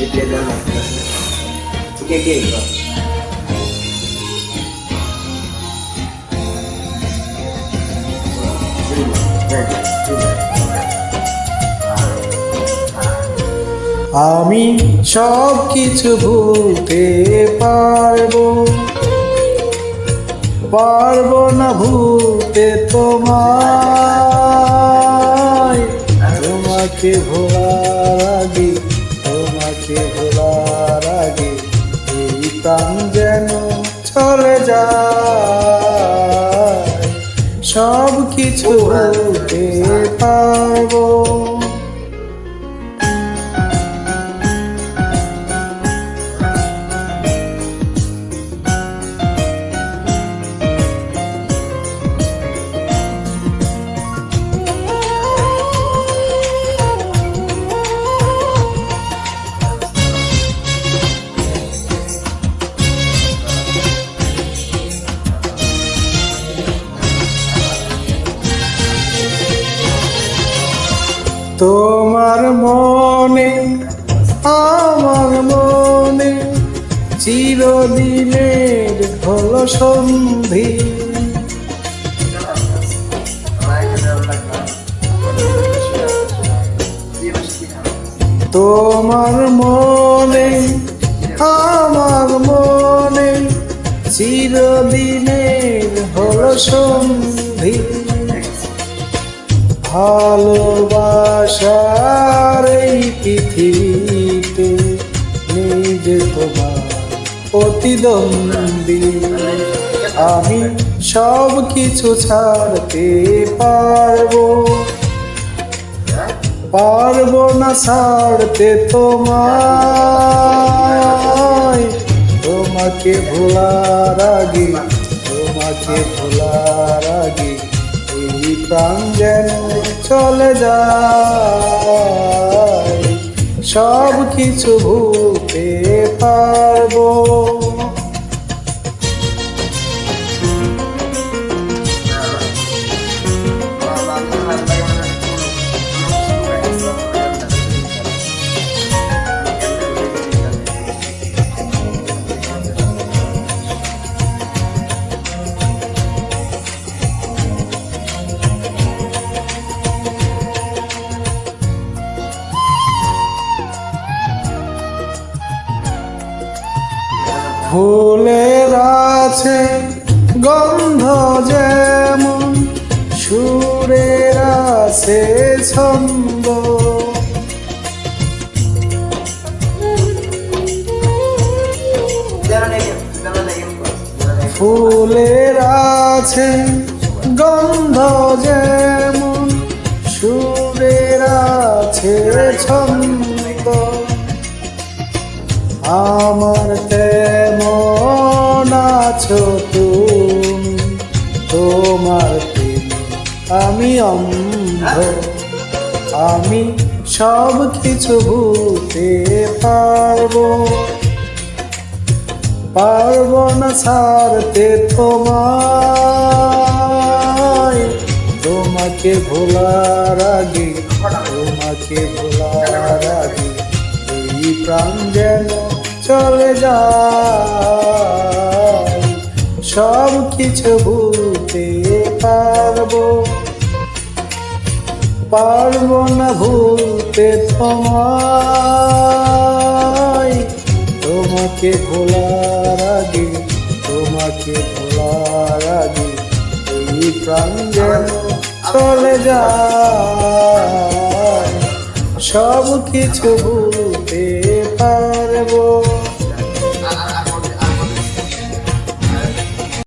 আমি সব কিছু ভুলতে পারব। পারব না ভুলতে তোমায়। তোমাকে ভোলার যেন চলে যায়। সব কিছু ভুলতে পারব। তোমার মনে আমার মনে চিরদিনের হলো সন্ধি। তোমার মনে আমার মনে চিরদিনের হলো সন্ধি। ভালোবাসার এই পৃথিবীতে নিজে তোমার প্রতিদ্বন্দ্বী। আমি সব কিছু ছাড়তে পারব। পারব না ছাড়তে তোমায়। তোমাকে ভোলার আগে, তোমাকে ভোলার আগে। এই প্রাণ চলে যায়। সব কিছু ভুলতে পারব। ফুলের আছে গন্ধ যেমন, সুরের আছে ছন্দ। ফুলের আছে গন্ধ যেমন, সুরের আছে ছন্দ। আমার তেমন আছো তুমি, তোমার আমি অন্ধ। আমি সব কিছু ভুলতে পারব। পারব না ছাড়তে তোমায়। তোমাকে ভোলার আগে, তোমাকে ভোলার আগে এই প্রাণ যেন চলে যায়। সব কিছু ভুলতে পারব। পারব না ভুলতে তোমায়। তোমাকে ভোলার আগে, তোমাকে ভোলার আগে এই প্রাণ যেন চলে যায়। সব কিছু ভুলতে পারব।